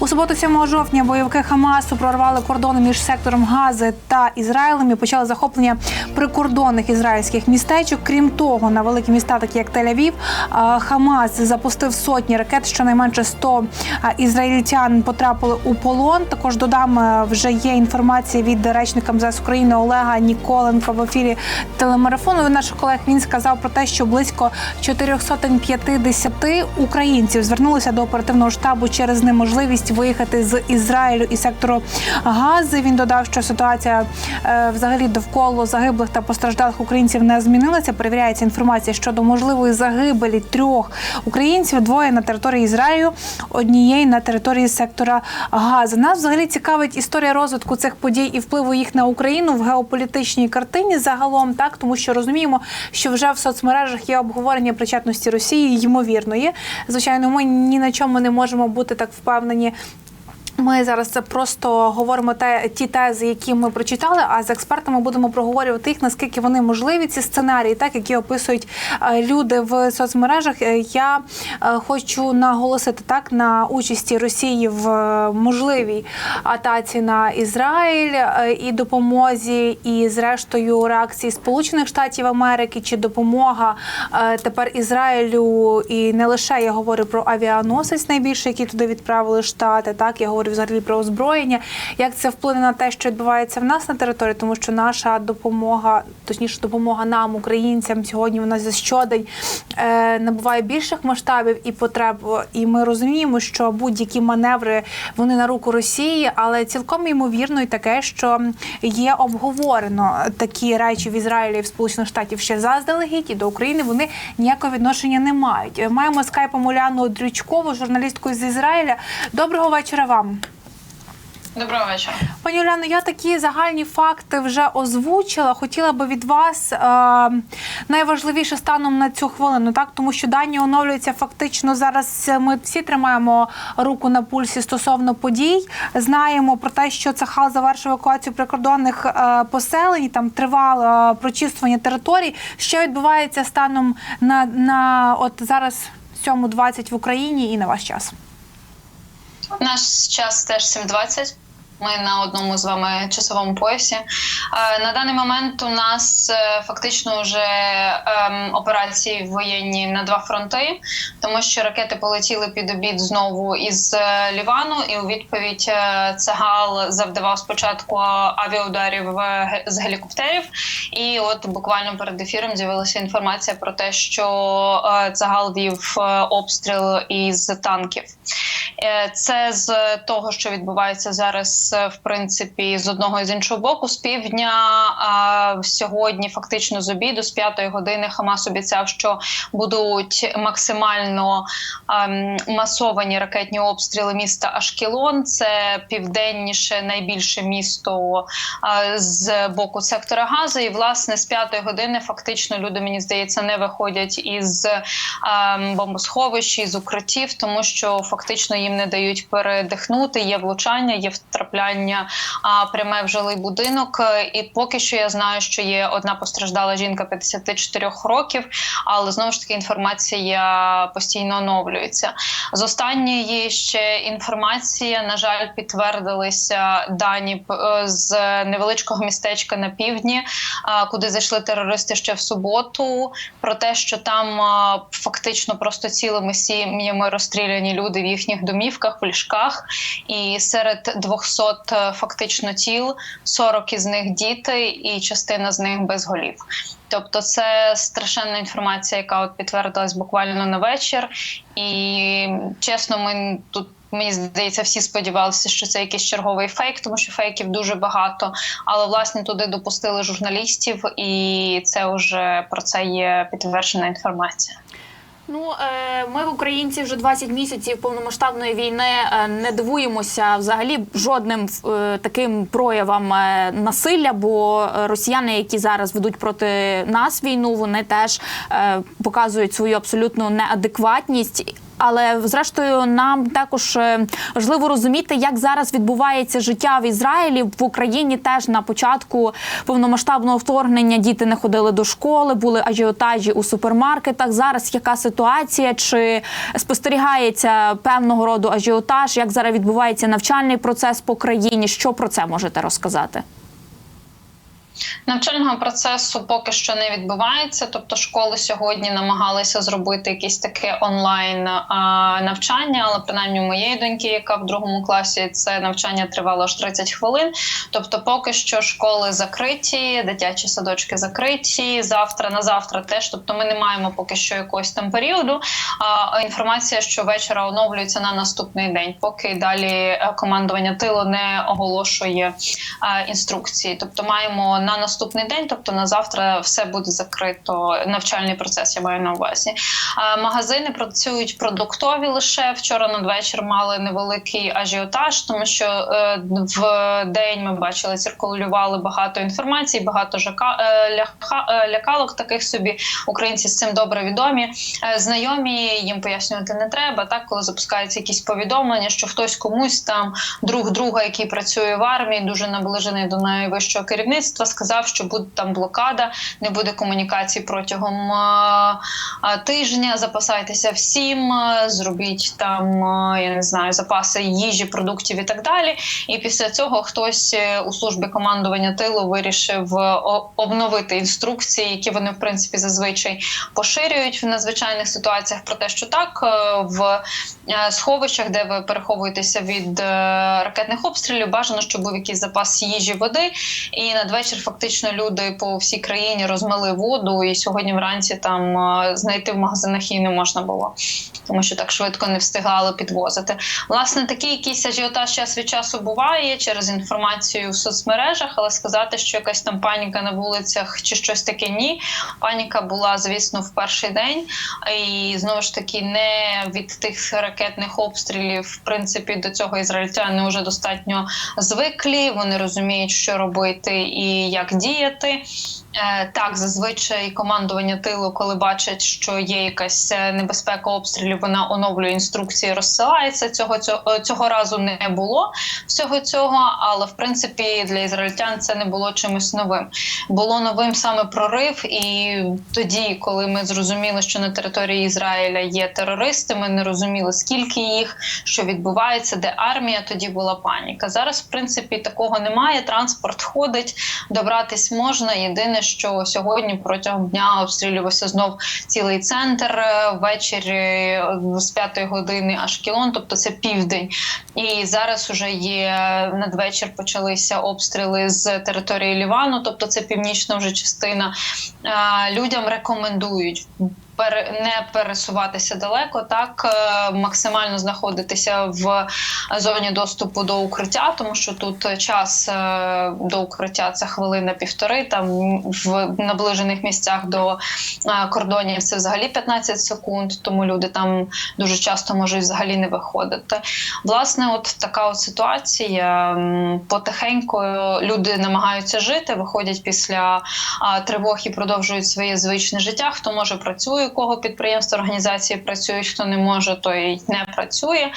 У суботу 7 жовтня бойовики Хамасу прорвали кордони між сектором Гази та Ізраїлем і почали захоплення прикордонних ізраїльських містечок. Крім того, на великі міста, такі як Тель-Авів, Хамас запустив сотні ракет. Щонайменше 100 а, ізраїльтян потрапили у полон. Також додам вже є інформація від речника МЗС України Олега Ніколенка в ефірі телемарафону. Наших колег він сказав про те, що близько 450 українців звернулися до оперативного штабу через неможливість виїхати з Ізраїлю і сектору Гази. Він додав, що ситуація е, взагалі довкола загиблих та постраждалих українців не змінилася. Перевіряється інформація щодо можливої загибелі трьох українців: двоє на території Ізраїлю, однієї на території сектора Гази. Нас взагалі цікавить історія розвитку цих подій і впливу їх на Україну в геополітичній картині загалом, так тому що розуміємо, що вже в соцмережах є обговорення причетності Росії, ймовірної. Звичайно, ми ні на чому не можемо бути так впевнені. Ми зараз це просто говоримо те, ті тези, які ми прочитали. А з експертами будемо проговорювати їх, наскільки вони можливі, ці сценарії, так які описують е, люди в соцмережах. Е, Я е, хочу наголосити так на участі Росії в можливій атаці на Ізраїль і допомозі, і зрештою реакції Сполучених Штатів Америки чи допомога тепер Ізраїлю, і не лише я говорю про авіаносець найбільше, який туди відправили штати. Так я говорю взагалі про озброєння. Як це вплине на те, що відбувається в нас на території, тому що наша допомога, точніше, допомога нам, українцям, сьогодні вона за щодень е, набуває більших масштабів і потреб. І ми розуміємо, що будь-які маневри вони на руку Росії, але цілком ймовірно і таке, що є обговорено такі речі в Ізраїлі і в Сполучених Штатів ще заздалегідь і до України вони ніякого відношення не мають. Маємо скайпом Уляну Дрючкову, журналістку з Ізраїля. Доброго вечора вам. Доброго вечора. Пані Уляно, я такі загальні факти вже озвучила. Хотіла би від вас е, найважливіше станом на цю хвилину, так тому що дані оновлюються фактично зараз. Ми всі тримаємо руку на пульсі стосовно подій. Знаємо про те, що Цахал завершив евакуацію прикордонних е, поселень. Там тривало е, прочистування територій. Що відбувається станом на, на от зараз 7.20 в Україні і на ваш час? Наш час теж 7.20. Ми на одному з вами часовому поясі. Е, На даний момент у нас е, фактично вже ем, операції воєнні на два фронти, тому що ракети полетіли під обід знову із е, Лівану, і у відповідь Цагал завдавав спочатку авіаударів з гелікоптерів. І от буквально перед ефіром з'явилася інформація про те, що Цагал вів обстріл із танків. Е, Це з того, що відбувається зараз, е, в принципі, з одного і з іншого боку. З півдня а, сьогодні, фактично з обіду, з п'ятої години, Хамас обіцяв, що будуть максимально ем, масовані ракетні обстріли міста Ашкелон. Це південніше найбільше місто з боку сектора Газу. І власне з п'ятої години фактично люди, мені здається, не виходять із ем, бомбосховищ, із укриттів, тому що фактично їм не дають передихнути. Є влучання, є втрапляння а, пряме в жилий будинок. Е, І поки що я знаю, що є одна постраждала жінка 54 років, але знову ж таки інформація постійно оновлюється. З останньої ще інформація, на жаль, підтвердилися дані е, з невеличкого містечка на півдні, а, куди зайшли терористи ще в суботу. Про те, що там фактично просто цілими сім'ями розстріляні люди в їхніх домівках, в ліжках, і серед 200 е, фактично тіл 40 із них діти, і частина з них без голів. Тобто, це страшенна інформація, яка от підтвердилась буквально на вечір. І чесно, ми тут. Мені здається, всі сподівалися, що це якийсь черговий фейк, тому що фейків дуже багато. Але власне туди допустили журналістів, і це вже про це є підтверджена інформація. Ну, ми в українці вже 20 місяців повномасштабної війни е, не дивуємося взагалі жодним е, таким проявам е, насилля, бо росіяни, які зараз ведуть проти нас війну, вони теж е, показують свою абсолютну неадекватність. Але зрештою, нам також е, важливо розуміти, як зараз відбувається життя в Ізраїлі в Україні. Теж на початку повномасштабного вторгнення діти не ходили до школи, були ажіотажі у супермаркетах. Зараз яка ситуація? Чи спостерігається певного роду ажіотаж? Як зараз відбувається навчальний процес по країні? Що про це можете розказати? Навчального процесу поки що не відбувається. Тобто, школи сьогодні намагалися зробити якесь таке онлайн навчання, але принаймні у моєї доньки, яка в другому класі, це навчання тривало аж 30 хвилин. Тобто, поки що школи закриті, дитячі садочки закриті. Завтра на завтра теж. Тобто, ми не маємо поки що якогось там періоду. А інформація, що вечора оновлюється на наступний день, поки далі е, командування тилу не оголошує е, інструкції. Тобто, маємо на наступний день, тобто на завтра, все буде закрито. Навчальний процес я маю на увазі. Магазини працюють продуктові лише вчора надвечір мали невеликий ажіотаж, тому що е, в день ми бачили, циркулювали багато інформації, багато жака, е, е, лякалок таких собі. Українці з цим добре відомі. Знайомі їм пояснювати не треба. Так, коли запускаються якісь повідомлення, що хтось комусь там друг друга, який працює в армії, дуже наближений до найвищого керівництва, сказав, що буде там блокада, не буде комунікації протягом тижня. Запасайтеся всім, зробіть там, я не знаю, запаси їжі, продуктів і так далі. І після цього хтось е, у службі командування тилу вирішив е, обновити інструкції, які вони в принципі зазвичай поширюють в надзвичайних ситуаціях про те, що так е, в сховищах, де ви переховуєтеся від ракетних обстрілів, бажано, щоб був якийсь запас їжі, води. І надвечір фактично люди по всій країні розмили воду. І сьогодні вранці там знайти в магазинах її не можна було, тому що так швидко не встигали підвозити. Власне, такий якийсь ажіотаж час від часу буває через інформацію в соцмережах, але сказати, що якась там паніка на вулицях чи щось таке ні. Паніка була, звісно, в перший день. І знову ж таки, не від тих ракетних обстрілів, в принципі, до цього ізраїльтяни вже достатньо звиклі. Вони розуміють, що робити і як діяти. Е, Так, зазвичай командування тилу, коли бачать, що є якась е, небезпека обстрілів, вона оновлює інструкції, розсилається. Цього цього, цього разу не було всього цього, але в принципі для ізраїльтян це не було чимось новим. Було новим саме прорив, і тоді, коли ми зрозуміли, що на території Ізраїля є терористи, ми не розуміли, скільки їх, що відбувається, де армія. Тоді була паніка. Зараз, в принципі, такого немає. Транспорт ходить, добратись можна. Єдине, що сьогодні протягом дня обстрілювався знов цілий центр е, ввечері е, з п'ятої години аж тобто це південь. І зараз уже є надвечір почалися обстріли з території Лівану, тобто це північна вже частина. Е, Людям рекомендують. Не пересуватися далеко, так е, максимально знаходитися в зоні доступу до укриття, тому що тут час е, до укриття це хвилина півтори. Там в наближених місцях до е, кордонів це взагалі 15 секунд, тому люди там дуже часто можуть взагалі не виходити. Власне, от така от ситуація. Потихеньку люди намагаються жити, виходять після тривог і продовжують своє звичне життя. Хто може працює, у кого підприємства, організації працюють, хто не може, той не працює.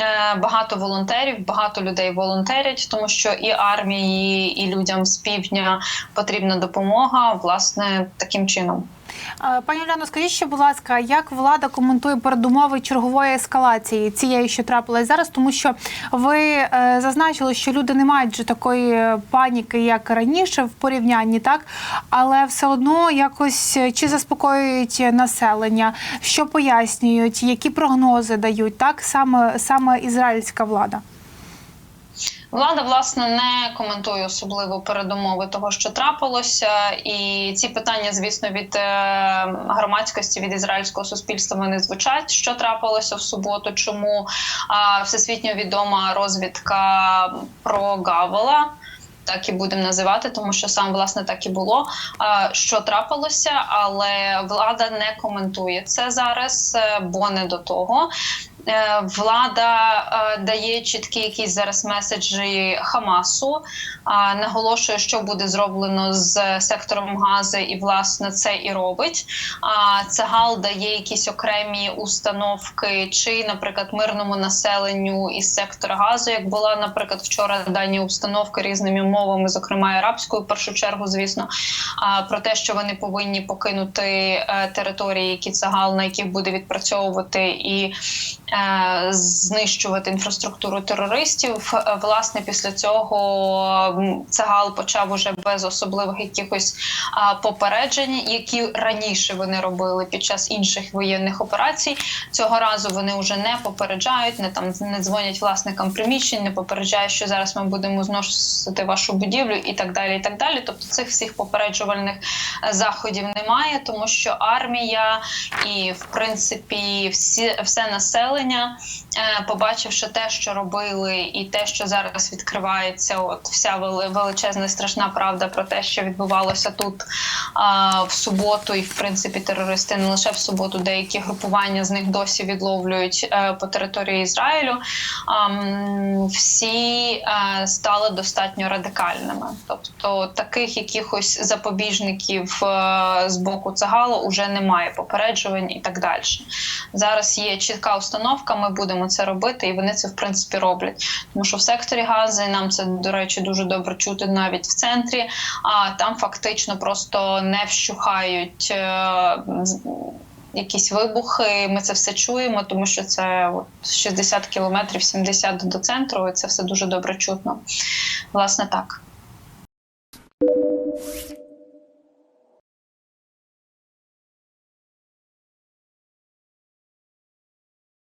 Е, Багато волонтерів, багато людей волонтерять, тому що і армії, і людям з півдня потрібна допомога. Власне, таким чином. Е, Пані Оляно, скажіть ще, будь ласка, як влада коментує передумови чергової ескалації цієї, що трапилась зараз? Тому що ви е, зазначили, що люди не мають вже такої паніки, як раніше в порівнянні, так але все одно якось е, чи заспокоюють населення, що пояснюють, які прогнози дають, так саме саме ізраїльська влада. Влада власне не коментує особливо передумови того, що трапилося, і ці питання, звісно, від е, громадськості від ізраїльського суспільства вони звучать. Що трапилося в суботу? Чому всесвітньо відома розвідка про Гавела? Так і будемо називати, тому що сам власне так і було. Що трапилося, але влада не коментує це зараз, е, бо не до того. Е, влада е, дає чіткі якісь зараз меседжі Хамасу, наголошує, що буде зроблено з сектором Гази, і власне це і робить. А Цагал дає якісь окремі установки, чи, наприклад, мирному населенню із сектора газу, як була, наприклад, вчора дані установки різними мовами, зокрема арабською, в першу чергу, звісно, про те, що вони повинні покинути е, території, які Цагал, на яких буде відпрацьовувати і знищувати інфраструктуру терористів. Е, Власне, після цього м, Цагал почав уже без особливих якихось а, попереджень, які раніше вони робили під час інших воєнних операцій. Цього разу вони вже не попереджають, не там не дзвонять власникам приміщень, не попереджають, що зараз ми будемо зносити вашу будівлю і так далі. І так далі. Тобто цих всіх попереджувальних е, заходів немає, тому що армія і в принципі всі все населення, е, побачивши те, що робили, і те, що зараз відкривається, от вся величезна страшна правда про те, що відбувалося тут в суботу, і в принципі терористи не лише в суботу, деякі групування з них досі відловлюють е, по території Ізраїлю. Всі е, стали достатньо радикальними. Тобто таких якихось запобіжників е, з боку Цагалу уже немає попереджувань і так далі. Зараз є чітка установка, ми будемо це робити, і вони це в принципі роблять. Тому що в секторі гази нам це до речі дуже добре чути навіть в центрі. А там фактично просто не вщухають. е, Якісь вибухи, ми це все чуємо, тому що це от 60 кілометрів, 70 до центру, і це все дуже добре чутно. Власне, так.